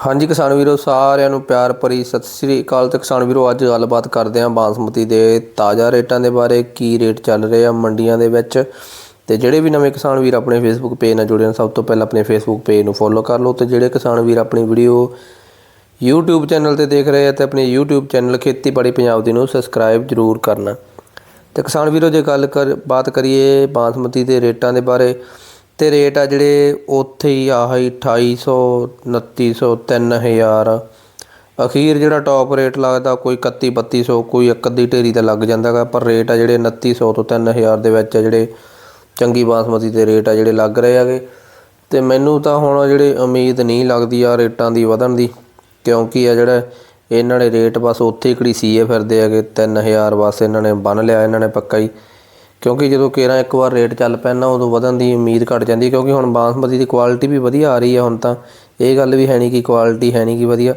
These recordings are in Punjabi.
ਹਾਂਜੀ ਕਿਸਾਨ ਵੀਰੋ, ਸਾਰਿਆਂ ਨੂੰ ਪਿਆਰ ਭਰੀ ਸਤਿ ਸ੍ਰੀ ਅਕਾਲ ਤੇ ਕਿਸਾਨ ਵੀਰੋ, ਅੱਜ ਗੱਲਬਾਤ ਕਰਦੇ ਹਾਂ ਬਾਸਮਤੀ ਦੇ ਤਾਜ਼ਾ ਰੇਟਾਂ ਦੇ ਬਾਰੇ, ਕੀ ਰੇਟ ਚੱਲ ਰਹੇ ਆ ਮੰਡੀਆਂ ਦੇ ਵਿੱਚ ਤੇ ਜਿਹੜੇ ਵੀ ਨਵੇਂ ਕਿਸਾਨ ਵੀਰ ਆਪਣੇ ਫੇਸਬੁੱਕ ਪੇਜ ਨਾਲ ਜੁੜੇ ਹਨ ਸਭ ਤੋਂ ਪਹਿਲਾਂ ਆਪਣੇ ਫੇਸਬੁੱਕ ਪੇਜ ਨੂੰ ਫੋਲੋ ਕਰ ਲਓ ਤੇ ਜਿਹੜੇ ਕਿਸਾਨ ਵੀਰ ਆਪਣੀ ਵੀਡੀਓ YouTube ਚੈਨਲ ਤੇ ਦੇਖ ਰਹੇ ਆ ਤੇ ਆਪਣੇ YouTube ਚੈਨਲ ਖੇਤੀਬਾੜੀ ਪੰਜਾਬ ਦੀ ਨੂੰ ਸਬਸਕ੍ਰਾਈਬ ਜ਼ਰੂਰ ਕਰਨਾ। ਤੇ ਕਿਸਾਨ ਵੀਰੋ, ਜੇ ਗੱਲ ਕਰ, ਬਾਤ ਕਰੀਏ ਬਾਸਮਤੀ ਦੇ ਰੇਟਾਂ ਦੇ ਬਾਰੇ ਅਤੇ ਰੇਟ ਆ ਜਿਹੜੇ ਉੱਥੇ ਹੀ ਆਹਾਈ ਅਠਾਈ ਸੌ, ਉਨੱਤੀ ਸੌ, ਤਿੰਨ ਹਜ਼ਾਰ। ਅਖੀਰ ਜਿਹੜਾ ਟੋਪ ਰੇਟ ਲੱਗਦਾ ਕੋਈ ਇਕੱਤੀ, ਬੱਤੀ ਸੌ, ਕੋਈ ਇੱਕ ਅੱਧੀ ਢੇਰੀ ਤੇ ਲੱਗ ਜਾਂਦਾ ਗਾ ਪਰ ਰੇਟ ਆ ਜਿਹੜੇ ਉਨੱਤੀ ਸੌ ਤੋਂ 3000 ਦੇ ਵਿੱਚ ਆ ਜਿਹੜੇ ਚੰਗੀ ਬਾਸਮਤੀ ਦੇ ਰੇਟ ਆ ਜਿਹੜੇ ਲੱਗ ਰਹੇ ਹੈਗੇ ਤੇ ਮੈਨੂੰ ਤਾਂ ਹੁਣ ਜਿਹੜੇ ਉਮੀਦ ਨਹੀਂ ਲੱਗਦੀ ਆ ਰੇਟਾਂ ਦੀ ਵਧਣ ਦੀ, ਕਿਉਂਕਿ ਆ ਜਿਹੜਾ ਇਹਨਾਂ ਨੇ ਰੇਟ ਬਸ ਉੱਥੇ ਹੀ ਘੜੀਸੀਏ ਫਿਰਦੇ ਹੈਗੇ 3000 ਬਸ ਇਹਨਾਂ ਨੇ ਬੰਨ ਲਿਆ, ਇਹਨਾਂ ਨੇ ਪੱਕਾ ਹੀ। ਕਿਉਂਕਿ ਜਦੋਂ ਕੇਰਾਂ ਇੱਕ ਵਾਰ ਰੇਟ ਚੱਲ ਪੈਣਾ ਉਦੋਂ ਵਧਣ ਦੀ ਉਮੀਦ ਘਟ ਜਾਂਦੀ ਹੈ, ਕਿਉਂਕਿ ਹੁਣ ਬਾਸਮਤੀ ਦੀ ਕੁਆਲਿਟੀ ਵੀ ਵਧੀਆ ਆ ਰਹੀ ਹੈ ਹੁਣ ਤਾਂ। ਇਹ ਗੱਲ ਵੀ ਹੈ ਨਹੀਂ ਕਿ ਕੁਆਲਿਟੀ ਹੈ ਨਹੀਂ ਕਿ ਵਧੀਆ।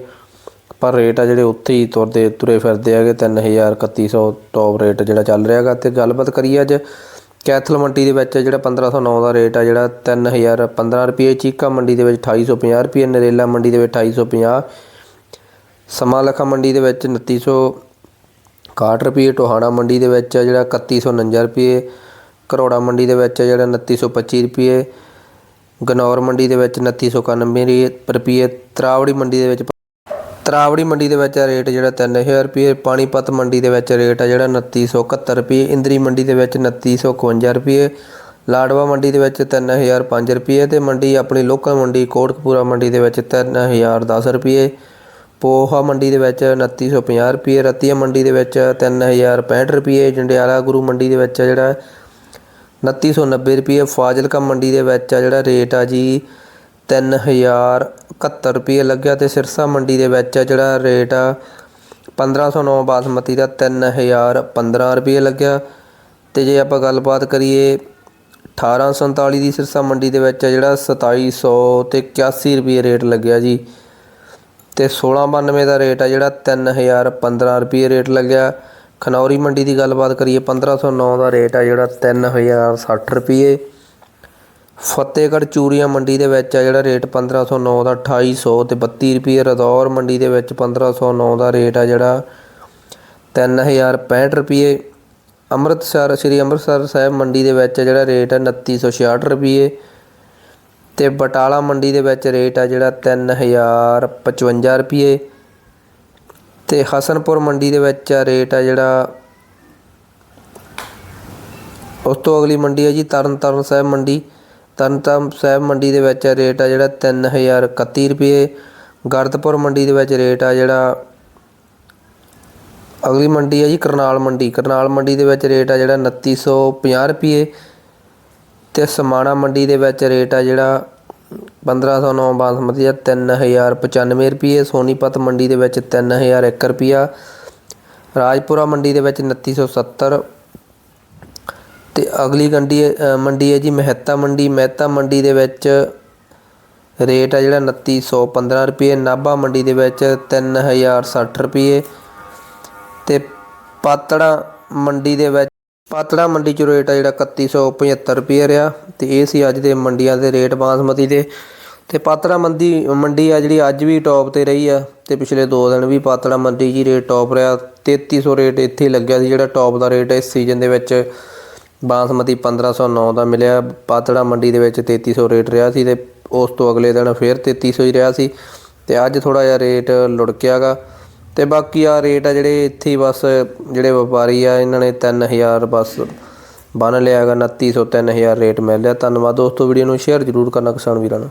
ਪਰ ਰੇਟ ਆ ਜਿਹੜੇ ਉੱਥੇ ਹੀ ਤੁਰਦੇ, ਤੁਰੇ ਫਿਰਦੇ ਹੈਗੇ 3000 3100 ਟੌਪ ਰੇਟ ਜਿਹੜਾ ਚੱਲ ਰਿਹਾ ਹੈਗਾ। ਤੇ ਗੱਲਬਾਤ ਕਰੀਏ ਅੱਜ ਕੈਥਲ ਮੰਡੀ ਦੇ ਵਿੱਚ ਜਿਹੜਾ 1509 ਦਾ ਰੇਟ ਆ ਜਿਹੜਾ 3000 15 ਰੁਪਏ, ਚੀਕਾ ਮੰਡੀ ਦੇ ਵਿੱਚ 2850 ਰੁਪਏ, ਨਰੇਲਾ ਮੰਡੀ ਦੇ ਵਿੱਚ 2850 ਸਮਾਲਖਾ ਮੰਡੀ ਦੇ ਵਿੱਚ 2900 61 ਰੁਪਏ ਟੋਹਾਣਾ ਮੰਡੀ ਦੇ ਵਿੱਚ ਆ ਜਿਹੜਾ 3149 ਰੁਪਏ ਕਰੋੜਾ ਮੰਡੀ ਦੇ ਵਿੱਚ ਆ ਜਿਹੜਾ 2925 ਰੁਪਏ ਗਨੌਰ ਮੰਡੀ ਦੇ ਵਿੱਚ 2991 ਰੁਪਏ ਤਰਾਵੜੀ ਮੰਡੀ ਦੇ ਵਿੱਚ ਤਰਾਵੜੀ ਮੰਡੀ ਦੇ ਵਿੱਚ ਰੇਟ ਜਿਹੜਾ 3000 ਰੁਪਏ ਪਾਣੀਪਤ ਮੰਡੀ ਦੇ ਵਿੱਚ ਰੇਟ ਆ ਜਿਹੜਾ 2971 ਰੁਪਏ ਇੰਦਰੀ ਮੰਡੀ ਦੇ ਵਿੱਚ 2951 ਰੁਪਏ ਲਾਡਵਾ ਮੰਡੀ ਦੇ ਵਿੱਚ 3005 ਰੁਪਏ ਤੇ ਮੰਡੀ ਆਪਣੀ ਲੋਕਲ ਮੰਡੀ ਕੋਟਕਪੂਰਾ ਮੰਡੀ ਦੇ ਵਿੱਚ 3010 ਰੁਪਏ ਪੋਹਾ ਮੰਡੀ ਦੇ ਵਿੱਚ 2950 ਰੁਪਏ, ਰਤੀਆ ਮੰਡੀ ਦੇ ਵਿੱਚ 3065 ਰੁਪਏ, ਜੰਡਿਆਲਾ ਗੁਰੂ ਮੰਡੀ ਦੇ ਵਿੱਚ ਆ ਜਿਹੜਾ 2990 ਰੁਪਏ, ਫਾਜ਼ਿਲਕਾ ਮੰਡੀ ਦੇ ਵਿੱਚ ਆ ਜਿਹੜਾ ਰੇਟ ਆ ਜੀ 3071 ਰੁਪਏ ਲੱਗਿਆ ਤੇ ਸਿਰਸਾ ਮੰਡੀ ਦੇ ਵਿੱਚ ਜਿਹੜਾ ਰੇਟ ਆ 1509 ਬਾਸਮਤੀ ਦਾ 3015 ਰੁਪਏ ਲੱਗਿਆ। ਤੇ ਜੇ ਆਪਾਂ ਗੱਲਬਾਤ ਕਰੀਏ 1847 ਦੀ ਸਿਰਸਾ ਮੰਡੀ ਦੇ ਵਿੱਚ ਆ ਜਿਹੜਾ 2700 ਤੇ 81 ਰੁਪਏ ਰੇਟ ਲੱਗਿਆ ਜੀ। ਤੇ 1692 ਦਾ ਰੇਟ ਆ ਜਿਹੜਾ 3015 ਰੁਪਏ ਰੇਟ ਲੱਗਿਆ। ਖਨੌਰੀ ਮੰਡੀ ਦੀ ਗੱਲਬਾਤ ਕਰੀਏ 1509 ਦਾ ਰੇਟ ਆ ਜਿਹੜਾ 3060 ਰੁਪਏ ਫਤਿਹਗੜ੍ਹ ਚੂਰੀਆਂ ਮੰਡੀ ਦੇ ਵਿੱਚ ਆ ਜਿਹੜਾ ਰੇਟ 1509 ਦਾ 2800 ਤੇ 32 ਰੁਪਏ ਰਦੌਰ ਮੰਡੀ ਦੇ ਵਿੱਚ 1509 ਦਾ ਰੇਟ ਆ ਜਿਹੜਾ 3065 ਰੁਪਏ ਅੰਮ੍ਰਿਤਸਰ, ਸ੍ਰੀ ਅੰਮ੍ਰਿਤਸਰ ਸਾਹਿਬ ਮੰਡੀ ਦੇ ਵਿੱਚ ਜਿਹੜਾ ਰੇਟ ਹੈ 2966 ਰੁਪਏ ਤੇ ਬਟਾਲਾ ਮੰਡੀ ਦੇ ਵਿੱਚ ਰੇਟ ਆ ਜਿਹੜਾ 3055 ਰੁਪਏ ਤੇ ਹਸਨਪੁਰ ਮੰਡੀ ਦੇ ਵਿੱਚ ਰੇਟ ਆ ਜਿਹੜਾ, ਉਸ ਤੋਂ ਅਗਲੀ ਮੰਡੀ ਹੈ ਜੀ ਤਰਨਤਾਰਨ ਸਾਹਿਬ ਮੰਡੀ। ਤਰਨਤਾਰਨ ਸਾਹਿਬ ਮੰਡੀ ਦੇ ਵਿੱਚ ਰੇਟ ਆ ਜਿਹੜਾ 3031 ਰੁਪਏ ਗਰਦਪੁਰ ਮੰਡੀ ਦੇ ਵਿੱਚ ਰੇਟ ਆ ਜਿਹੜਾ, ਅਗਲੀ ਮੰਡੀ ਹੈ ਜੀ ਕਰਨਾਲ ਮੰਡੀ। ਕਰਨਾਲ ਮੰਡੀ ਦੇ ਵਿੱਚ ਰੇਟ ਆ ਜਿਹੜਾ 2950 ਰੁਪਏ ਅਤੇ ਸਮਾਣਾ ਮੰਡੀ ਦੇ ਵਿੱਚ ਰੇਟ ਆ ਜਿਹੜਾ 1509 ਬਾਸਮਤੀ ਦਾ 3095 ਰੁਪਏ ਸੋਨੀਪਤ ਮੰਡੀ ਦੇ ਵਿੱਚ ਤਿੰਨ ਹਜ਼ਾਰ ਇੱਕ ਰੁਪਈਆ, ਰਾਜਪੁਰਾ ਮੰਡੀ ਦੇ ਵਿੱਚ ਉਨੱਤੀ ਸੌ ਸੱਤਰ ਅਤੇ ਅਗਲੀ ਗੰਡੀ ਮੰਡੀ ਹੈ ਜੀ ਮਹਿਤਾ ਮੰਡੀ। ਮਹਿਤਾ ਮੰਡੀ ਦੇ ਵਿੱਚ ਰੇਟ ਆ ਜਿਹੜਾ 2915 ਰੁਪਏ ਨਾਭਾ ਮੰਡੀ ਦੇ ਵਿੱਚ 3060 ਰੁਪਏ ਤੇ ਪਾਤੜਾ ਮੰਡੀ ਦੇ ਵਿੱਚ ਪਾਤੜਾ ਮੰਡੀ 'ਚ ਰੇਟ ਆ ਜਿਹੜਾ 3175 ਰੁਪਏ ਰਿਹਾ ਤੇ ਇਹ ਸੀ ਅੱਜ ਦੇ ਮੰਡੀਆਂ ਦੇ ਰੇਟ ਬਾਸਮਤੀ ਦੇ। ਤੇ ਪਾਤੜਾ ਮੰਡੀ ਮੰਡੀ ਆ ਜਿਹੜੀ ਅੱਜ ਵੀ ਟੌਪ ਤੇ ਰਹੀ ਆ ਤੇ ਪਿਛਲੇ 2 ਦਿਨ ਵੀ ਪਾਤੜਾ ਮੰਡੀ ਜੀ ਰੇਟ ਟੌਪ ਰਿਹਾ। 3300 ਰੇਟ ਇੱਥੇ ਹੀ ਲੱਗਿਆ ਸੀ ਜਿਹੜਾ ਟੌਪ ਦਾ ਰੇਟ ਇਸ ਸੀਜ਼ਨ ਦੇ ਵਿੱਚ ਬਾਸਮਤੀ 1509 ਦਾ ਮਿਲਿਆ। ਪਾਤੜਾ ਮੰਡੀ ਦੇ ਵਿੱਚ 3300 ਰੇਟ ਰਿਹਾ ਸੀ ਤੇ ਉਸ ਤੋਂ ਅਗਲੇ ਦਿਨ ਫਿਰ 3300 ਹੀ ਰਿਹਾ ਸੀ। ਤੇ ਅੱਜ ਥੋੜਾ ਜਿਹਾ ਰੇਟ ਲੁੜਕਿਆਗਾ ਤੇ ਬਾਕੀ ਆ ਰੇਟ ਆ ਜਿਹੜੇ ਇੱਥੇ ਬਸ ਜਿਹੜੇ ਵਪਾਰੀ ਆ, ਇਹਨਾਂ ਨੇ 3000 ਬਸ ਬੰਨ ਲਿਆਗਾ 2900 3000 ਰੇਟ ਮਿਲ ਲਿਆ ਧੰਨਵਾਦ ਦੋਸਤੋ, ਵੀਡੀਓ ਨੂੰ ਸ਼ੇਅਰ ਜ਼ਰੂਰ ਕਰਨਾ ਕਿਸਾਨ ਵੀਰਾਂ ਨੂੰ।